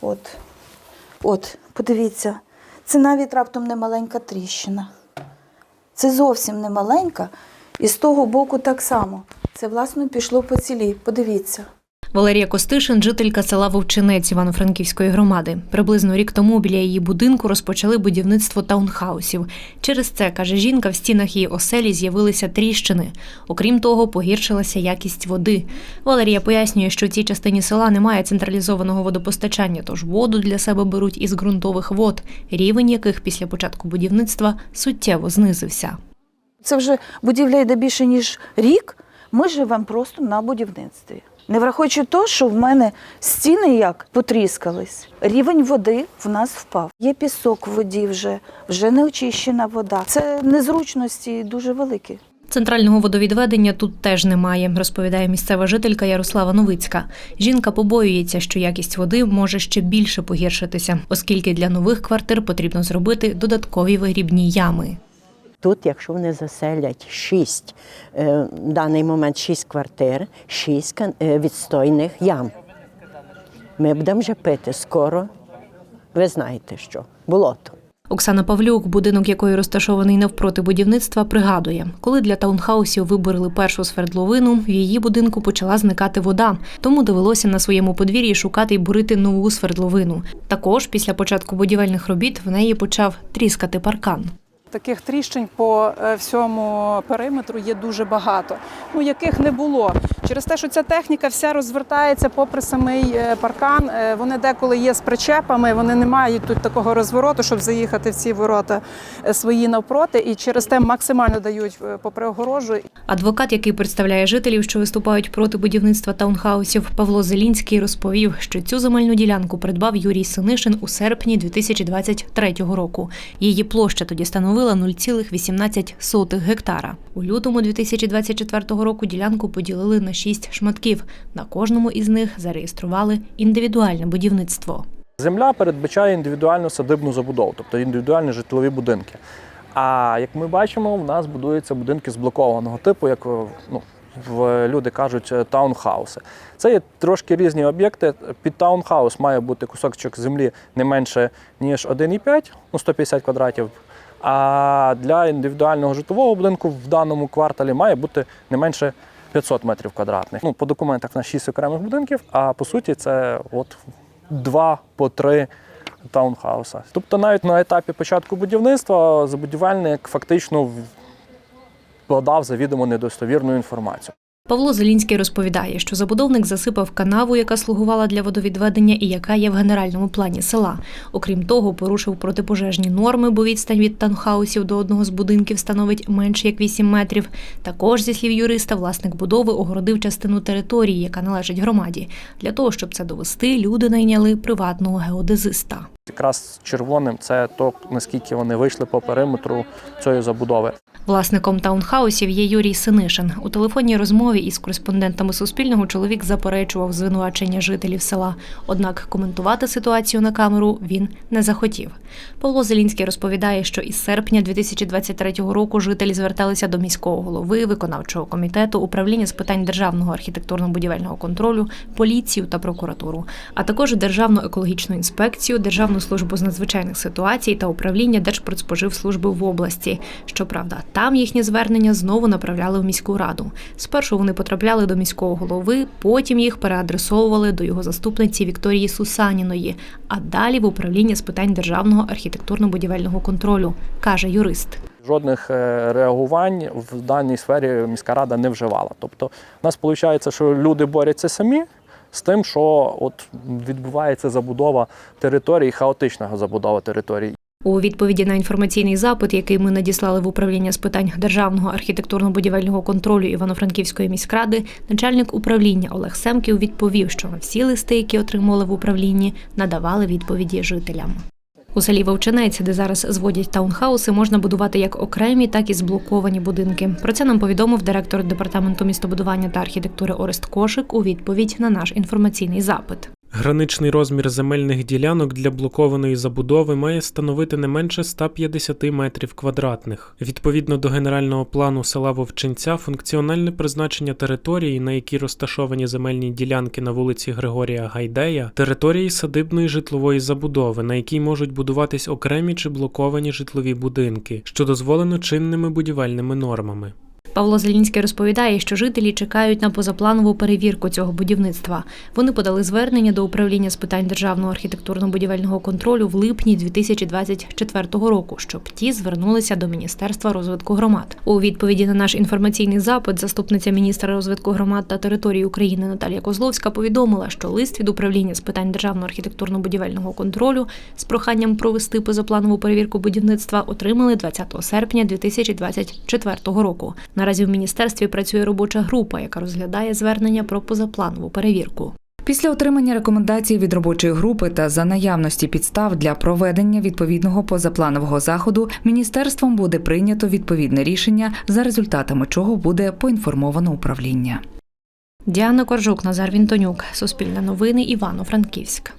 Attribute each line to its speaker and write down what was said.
Speaker 1: От. От, подивіться, це навіть раптом не маленька тріщина. Це зовсім не маленька. І з того боку так само. Це, власне, пішло по цілі. Подивіться.
Speaker 2: Валерія Костишин, жителька села Вовчинець Івано-Франківської громади. Приблизно рік тому біля її будинку розпочали будівництво таунхаусів. Через це, каже жінка, в стінах її оселі з'явилися тріщини. Окрім того, погіршилася якість води. Валерія пояснює, що в цій частині села немає централізованого водопостачання, тож воду для себе беруть із ґрунтових вод, рівень яких після початку будівництва суттєво знизився.
Speaker 1: Це вже будівля йде більше, ніж рік. Ми живемо просто на будівництві. Не враховуючи те, що в мене стіни як потріскались, рівень води в нас впав. Є пісок в воді вже, вже не очищена вода. Це незручності дуже великі.
Speaker 2: Центрального водовідведення тут теж немає, розповідає місцева жителька Ярослава Новицька. Жінка побоюється, що якість води може ще більше погіршитися, оскільки для нових квартир потрібно зробити додаткові вигрібні ями.
Speaker 3: Тут, якщо вони заселять шість, е, в даний момент шість квартир, шість е, відстойних ям. Ми будемо вже пити скоро. Ви знаєте що? Болото.
Speaker 2: Оксана Павлюк, будинок якої розташований навпроти будівництва, пригадує, коли для таунхаусів виборили першу свердловину, в її будинку почала зникати вода, тому довелося на своєму подвір'ї шукати й бурити нову свердловину. Також після початку будівельних робіт в неї почав тріскати паркан.
Speaker 4: Таких тріщин по е, всьому периметру є дуже багато, ну яких не було. Через те, що ця техніка вся розвертається попри самий е, паркан. е, Вони деколи є з причепами, вони не мають тут такого розвороту, щоб заїхати в ці ворота свої навпроти, і через те максимально дають попри огорожу.
Speaker 2: Адвокат, який представляє жителів, що виступають проти будівництва таунхаусів, Павло Зелінський розповів, що цю земельну ділянку придбав Юрій Синишин у серпні 2023 року. Її площа тоді становила 0,18 гектара. У лютому 2024 року ділянку поділили на шість шматків. На кожному із них зареєстрували індивідуальне будівництво.
Speaker 5: Земля передбачає індивідуальну садибну забудову, тобто індивідуальні житлові будинки. А як ми бачимо, в нас будуються будинки з блокованого типу, як е, ну, в люди кажуть, е, таунхауси. Це є трошки різні об'єкти. Під таунхаус має бути кусочок землі не менше ніж 1,5, ну 150 квадратів. А для індивідуального житлового будинку в даному кварталі має бути не менше 500 метрів квадратних. Ну, по документах на 6 окремих будинків, а по суті це от два по три таунхауса. Тобто навіть на етапі початку будівництва забудівельник фактично подав завідомо недостовірну інформацію.
Speaker 2: Павло Зелінський розповідає, що забудовник засипав канаву, яка слугувала для водовідведення і яка є в генеральному плані села. Окрім того, порушив протипожежні норми, бо відстань від танхаусів до одного з будинків становить менше як 8 метрів. Також, зі слів юриста, власник будови огородив частину території, яка належить громаді. Для того, щоб це довести, люди найняли приватного геодезиста.
Speaker 5: Якраз червоним це то, наскільки вони вийшли по периметру цієї забудови.
Speaker 2: Власником таунхаусів є Юрій Синишин. У телефонній розмові із кореспондентами Суспільного чоловік заперечував звинувачення жителів села. Однак коментувати ситуацію на камеру він не захотів. Павло Зелінський розповідає, що із серпня 2023 року жителі зверталися до міського голови, виконавчого комітету, управління з питань державного архітектурно-будівельного контролю, поліцію та прокуратуру, а також Державну екологічну інспекцію, Державну службу з надзвичайних ситуацій та управління Держпродспоживслужби в області. Щоправда, там їхні звернення знову направляли в міську раду. Спершу вони потрапляли до міського голови, потім їх переадресовували до його заступниці Вікторії Сусаніної, а далі в управління з питань державного архітектурно-будівельного контролю, каже юрист.
Speaker 5: Жодних е, реагувань в даній сфері міська рада не вживала. Тобто, у нас виходить, що люди борються самі з тим, що от відбувається забудова території, хаотична забудова території.
Speaker 2: У відповіді на інформаційний запит, який ми надіслали в управління з питань державного архітектурно-будівельного контролю Івано-Франківської міськради, начальник управління Олег Семків відповів, що на всі листи, які отримали в управлінні, надавали відповіді жителям. У селі Вовчинець, де зараз зводять таунхауси, можна будувати як окремі, так і зблоковані будинки. Про це нам повідомив директор департаменту містобудування та архітектури Орест Кошик у відповідь на наш інформаційний запит.
Speaker 6: Граничний розмір земельних ділянок для блокованої забудови має становити не менше 150 метрів квадратних. Відповідно до генерального плану села Вовчинця, функціональне призначення території, на якій розташовані земельні ділянки на вулиці Григорія Гайдея, території садибної житлової забудови, на якій можуть будуватись окремі чи блоковані житлові будинки, що дозволено чинними будівельними нормами.
Speaker 2: Павло Зелінський розповідає, що жителі чекають на позапланову перевірку цього будівництва. Вони подали звернення до управління з питань державного архітектурно-будівельного контролю в липні 2024 року, щоб ті звернулися до Міністерства розвитку громад. У відповіді на наш інформаційний запит заступниця міністра розвитку громад та території України Наталія Козловська повідомила, що лист від управління з питань державного архітектурно-будівельного контролю з проханням провести позапланову перевірку будівництва отримали 20 серпня 2024 року. Наразі в міністерстві працює робоча група, яка розглядає звернення про позапланову перевірку.
Speaker 7: Після отримання рекомендацій від робочої групи та за наявності підстав для проведення відповідного позапланового заходу міністерством буде прийнято відповідне рішення, за результатами чого буде поінформовано управління.
Speaker 2: Діана Коржук, Назар Вінтонюк, Суспільне новини, Івано-Франківськ.